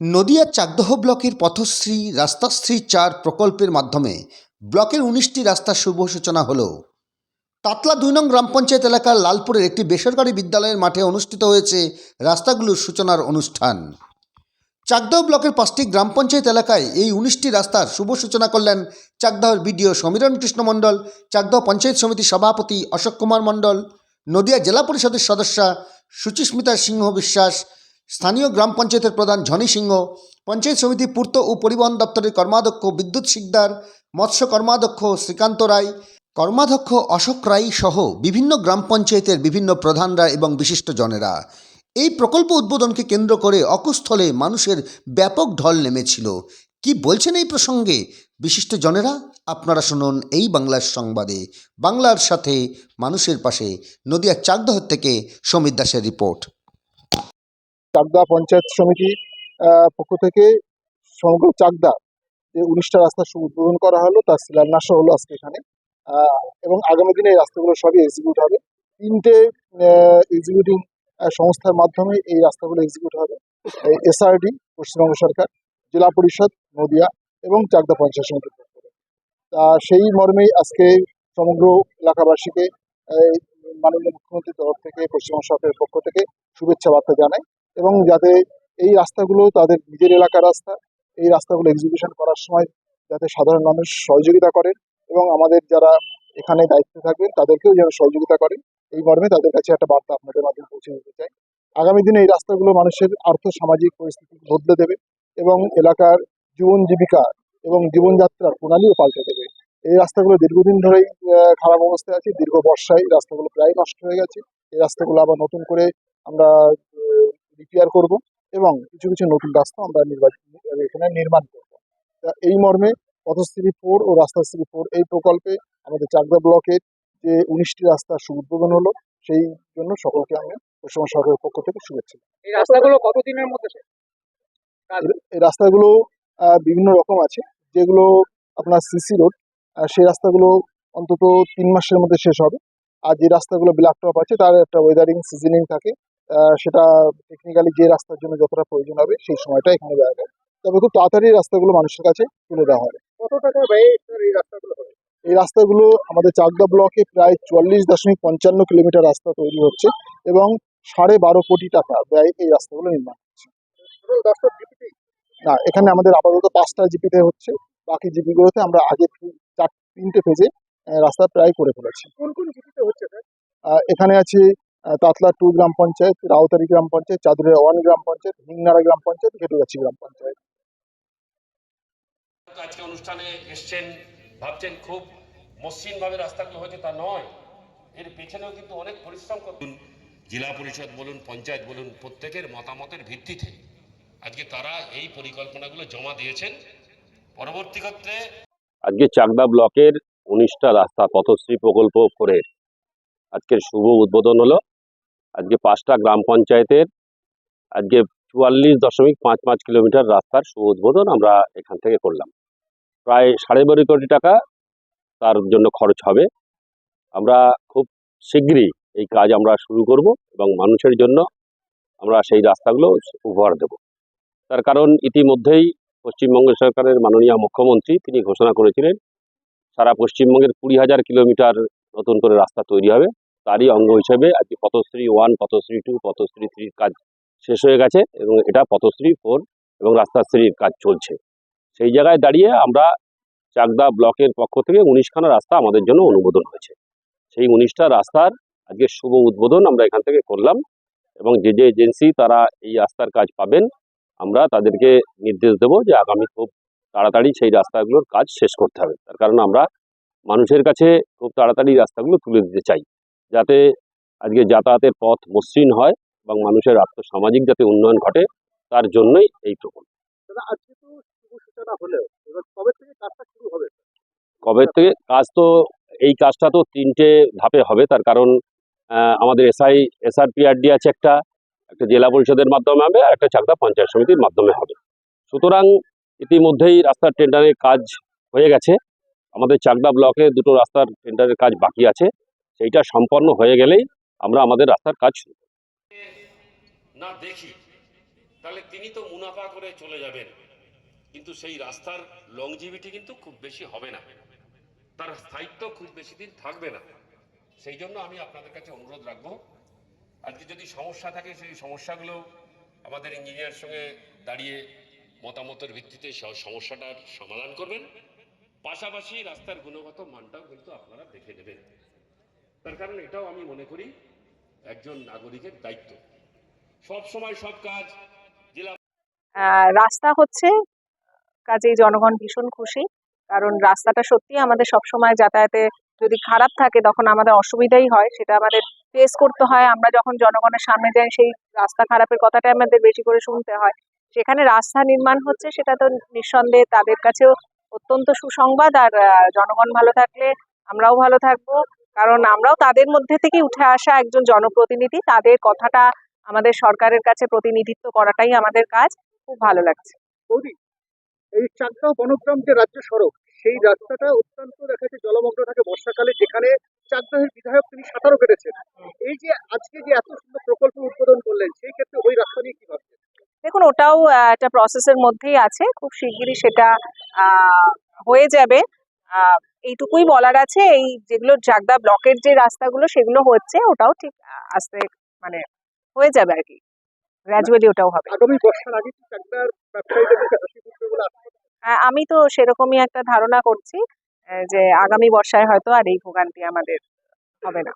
নদিয়ার চাকদহ ব্লকের পথশ্রী, রাস্তাশ্রী চার প্রকল্পের মাধ্যমে ব্লকের উনিশটি রাস্তার শুভ সূচনা হল। তাতলা দুই নং গ্রাম পঞ্চায়েত এলাকার লালপুরের একটি বেসরকারি বিদ্যালয়ের মাঠে অনুষ্ঠিত হয়েছে রাস্তাগুলোর সূচনার অনুষ্ঠান। চাকদহ ব্লকের পাঁচটি গ্রাম পঞ্চায়েত এলাকায় এই উনিশটি রাস্তার শুভ সূচনা করলেন চাকদহর বিডিও সমীরণ কৃষ্ণ মণ্ডল, চাকদহ পঞ্চায়েত সমিতির সভাপতি অশোক কুমার মণ্ডল, নদিয়া জেলা পরিষদের সদস্যা সুচিস্মিতা সিংহ বিশ্বাস স্থানীয় গ্রাম পঞ্চায়েতের প্রধান ঝনি সিংহ, পঞ্চায়েত সমিতি পূর্ত ও পরিবহন দপ্তরের কর্মাধ্যক্ষ বিদ্যুৎ শিকদার, মৎস্য কর্মাধ্যক্ষ শ্রীকান্ত রায়, কর্মাধ্যক্ষ অশোক রায় সহ বিভিন্ন গ্রাম পঞ্চায়েতের বিভিন্ন প্রধানরা এবং বিশিষ্টজনেরা এই প্রকল্প উদ্বোধনকে কেন্দ্র করে অকুস্থলে মানুষের ব্যাপক ঢল নেমেছিল। কি বলছেন এই প্রসঙ্গে বিশিষ্ট জনেরা? আপনারা শুনুন এই বাংলার সংবাদে। বাংলার সাথে মানুষের পাশে। নদিয়ার চাকদহ থেকে সমীর দাসের রিপোর্ট। চাকদা পঞ্চায়েত সমিতি পক্ষ থেকে সমগ্র চাকদা যে উনিশটা রাস্তা উদ্বোধন করা হলো, তার শিলান্যাস হলো আজকে এখানে। এবং আগামী দিনে এই রাস্তাগুলো সবই এক্সিকিউট হবে। তিনটে এক্সিকিউটিং সংস্থার মাধ্যমে এই রাস্তাগুলো এক্সিকিউট হবে। এসআরডি পশ্চিমবঙ্গ সরকার, জেলা পরিষদ, নদিয়া এবং চাকদা পঞ্চায়েত পক্ষ তা সেই মর্মেই আজকে সমগ্র এলাকাবাসীকে মাননীয় মুখ্যমন্ত্রীর তরফ থেকে, পশ্চিমবঙ্গ সরকারের পক্ষ থেকে শুভেচ্ছা বার্তা জানাই। এবং যাতে এই রাস্তাগুলো তাদের নিজের এলাকার রাস্তা, এই রাস্তাগুলো এক্সিকিউশন করার সময় যাতে সাধারণ মানুষ সহযোগিতা করেন এবং আমাদের যারা এখানে দায়িত্বে থাকবেন তাদেরকেও যেন সহযোগিতা করেন এই মর্মে তাদের কাছে একটা বার্তা আপনাদের মাধ্যমে পৌঁছে দিতে চাই। আগামী দিনে এই রাস্তাগুলো মানুষের আর্থ সামাজিক পরিস্থিতি বদলে দেবে এবং এলাকার জীবন জীবিকা এবং জীবনযাত্রার প্রণালীও পাল্টে দেবে। এই রাস্তাগুলো দীর্ঘদিন ধরেই খারাপ অবস্থায় আছে। দীর্ঘ বর্ষায় রাস্তাগুলো প্রায় নষ্ট হয়ে গেছে। এই রাস্তাগুলো আবার নতুন করে আমরা রিপেয়ার করব এবং কিছু কিছু নতুন রাস্তা আমরা নির্বাচন এখানে নির্মাণ করব। তা এই মর্মে পথশ্রী ফোর ও রাস্তাশ্রী ফোর এই প্রকল্পে আমাদের চাকদা ব্লকের যে উনিশটি রাস্তার শুভ উদ্বোধন হলো সেই জন্য সকলকে আমি পশ্চিমবঙ্গ সরকারের পক্ষ থেকে শুভেচ্ছা। এই রাস্তাগুলো কতদিনের মধ্যে এই রাস্তাগুলো বিভিন্ন রকম আছে। যেগুলো আপনার সিসি রোড সেই রাস্তাগুলো অন্তত তিন মাসের মধ্যে শেষ হবে। আর যে রাস্তাগুলো ব্ল্যাক টপ আছে তার একটা ওয়েদারিং সিজনিং থাকে। সেটা টেকনিক্যালি যে রাস্তার জন্য যতটা প্রয়োজন হবে সেই সময়টা এখানে দেওয়া যায়। তবে খুব তাড়াতাড়ি রাস্তাগুলো মানুষের কাছে তুলে দেওয়া হয় কত টাকা ব্যয়ে এই রাস্তাগুলো এই রাস্তাগুলো আমাদের চাকদা ব্লকে প্রায় চুয়াল্লিশ দশমিক পঞ্চান্ন কিলোমিটার রাস্তা তৈরি হচ্ছে এবং সাড়ে বারো কোটি টাকা ব্যয় এই রাস্তাগুলো নির্মাণ হচ্ছে। না এখানে আমাদের আপাতত পাঁচটা জিপিতে হচ্ছে। বাকি জিপিগুলোতে আমরা আগে চার তিনটে ফেজে রাস্তা প্রায় করে ফেলেছি। কোন কোন জিপিতে হচ্ছে এখানে আছে তাতলা টু গ্রাম পঞ্চায়েত রাউতারি গ্রাম পঞ্চায়েত চাঁদুরিয়া ওয়ান গ্রাম পঞ্চায়েত হিংনাড়া গ্রাম পঞ্চায়েত ঘেটুগাছি গ্রাম পঞ্চায়েত। আজকে অনুষ্ঠানে এসছেন ভাবছেন খুব মসৃণভাবে রাস্তাগুলো হয়েছে তা নয়। এর পেছনেও কিন্তু অনেক পরিশ্রম করুন জেলা পরিষদ বলুন পঞ্চায়েত বলুন প্রত্যেকের মতামতের ভিত্তিতে আজকে তারা এই পরিকল্পনাগুলো জমা দিয়েছেন। পরবর্তী ক্ষেত্রে আজকে চাকদা ব্লকের উনিশটা রাস্তা পথশ্রী প্রকল্প করে আজকের শুভ উদ্বোধন হলো। আজকে পাঁচটা গ্রাম পঞ্চায়েতের আজকে চুয়াল্লিশ দশমিক পাঁচ পাঁচ কিলোমিটার রাস্তার শুভ উদ্বোধন আমরা এখান থেকে করলাম। প্রায় সাড়ে বারো কোটি টাকা তার জন্য খরচ হবে। আমরা খুব শীঘ্রই এই কাজ আমরা শুরু করব এবং মানুষের জন্য আমরা সেই রাস্তাগুলো উপহার দেব। তার কারণ ইতিমধ্যেই পশ্চিমবঙ্গ সরকারের মাননীয় মুখ্যমন্ত্রী তিনি ঘোষণা করেছিলেন, সারা পশ্চিমবঙ্গের কুড়ি হাজার কিলোমিটার নতুন করে রাস্তা তৈরি হবে। তারই অঙ্গ হিসেবে আজকে পথশ্রী ওয়ান পথশ্রী টু পথশ্রী থ্রির কাজ শেষ হয়ে গেছে এবং এটা পথশ্রী ফোর এবং রাস্তাশ্রীর কাজ চলছে। সেই জায়গায় দাঁড়িয়ে আমরা চাকদা ব্লকের পক্ষ থেকে উনিশখানা রাস্তা আমাদের জন্য অনুমোদন হয়েছে। সেই উনিশটা রাস্তার আজকে শুভ উদ্বোধন আমরা এখান থেকে করলাম এবং যে যে এজেন্সি তারা এই রাস্তার কাজ পাবেন, আমরা তাদেরকে নির্দেশ দেব যে আগামী খুব তাড়াতাড়ি সেই রাস্তাগুলোর কাজ শেষ করতে হবে। তার কারণ আমরা মানুষের কাছে খুব তাড়াতাড়ি রাস্তাগুলো তুলে দিতে চাই। যাতে আজকে যাতায়াতের পথ মসৃণ হয় এবং মানুষের আর্থসামাজিক যাতে উন্নয়ন ঘটে তার জন্যই এই প্রকল্প। কবে থেকে কাজ তো এই কাজটা তো তিনটে ধাপে হবে তার কারণ আমাদের এসআই এসআরপিআরডি আছে একটা একটা জেলা পরিষদের মাধ্যমে হবে আর একটা চাকদা পঞ্চায়েত সমিতির মাধ্যমে হবে। সুতরাং ইতিমধ্যেই রাস্তার টেন্ডারের কাজ হয়ে গেছে। আমাদের চাকদা ব্লকে দুটো রাস্তার টেন্ডারের কাজ বাকি আছে। সেইটা সম্পন্ন হয়ে গেলেই আমরা আমাদের রাস্তার কাজ শুরু না, দেখি। তাহলে তিনি তো মুনাফা করে চলে যাবেন। কিন্তু সেই রাস্তার লংজিভিটি কিন্তু খুব বেশি হবে না। তার স্থায়িত্ব খুব বেশি দিন থাকবে না। সেই জন্য আমি আপনাদের কাছে অনুরোধ রাখব, আজকে যদি সমস্যা থাকে, সেই সমস্যাগুলো আমাদের ইঞ্জিনিয়ার সঙ্গে দাঁড়িয়ে মতামতের ভিত্তিতে সমস্যাটার সমাধান করবেন। পাশাপাশি রাস্তার গুণগত মানটাও কিন্তু আপনারা দেখে নেবেন। তার কারণ এটাও আমি মনে করি একজন নাগরিকের দায়িত্ব। সব সময় সব কাজ জেলা রাস্তা হচ্ছে, কাজেই জনগণ ভীষণ খুশি, কারণ রাস্তাটা সত্যি আমাদের সব সময় যাতায়াতে যদি খারাপ থাকে, তখন আমাদের অসুবিধাই হয়, সেটা আমাদের ফেস করতে হয়। আমরা যখন জনগণের সামনে যাই, সেই রাস্তা খারাপের কথাটাই আমাদের বেশি করে শুনতে হয়। সেখানে রাস্তা নির্মাণ হচ্ছে, সেটা তো নিঃসন্দেহে তাদের কাছেও অত্যন্ত সুসংবাদ। আর জনগণ ভালো থাকলে আমরাও ভালো থাকব। কারণ আমরাও তাদের মধ্যে থেকে উঠে আসা একজন জনপ্রতিনিধি। তাদের কথাটা আমাদের সরকারের কাছে প্রতিনিধিত্ব করাটাই আমাদের কাজ। খুব ভালো লাগছে। এই চাকদা বনগ্রাম যে রাজ্য সড়ক সেই রাস্তাটা অত্যন্ত দেখা যাচ্ছে জলমগ্ন থাকে বর্ষাকালে যেখানে চাকদাহের বিধায়ক তিনি সাঁতারও কেটেছেন। এই যে আজকে যে এত সুন্দর প্রকল্প উদ্বোধন করলেন সেই ক্ষেত্রে ওই রাস্তা নিয়ে কি ভাবছেন? দেখুন ওটাও একটা প্রসেসের মধ্যেই আছে। খুব শিগগিরই সেটা হয়ে যাবে। এইটুকুই বলার আছে। এই যেগুলো জাগদা ব্লকের যে রাস্তাগুলো সেগুলো হচ্ছে ওটাও ঠিক আসতে মানে হয়ে যাবে আর কি। গ্র্যাজুয়ালি ওটাও হবে। আগামী বর্ষার আগে? আহ, আমি তো সেরকমই একটা ধারণা করছি যে আগামী বর্ষায় হয়তো আর এই ভোগান্তি আমাদের হবে না।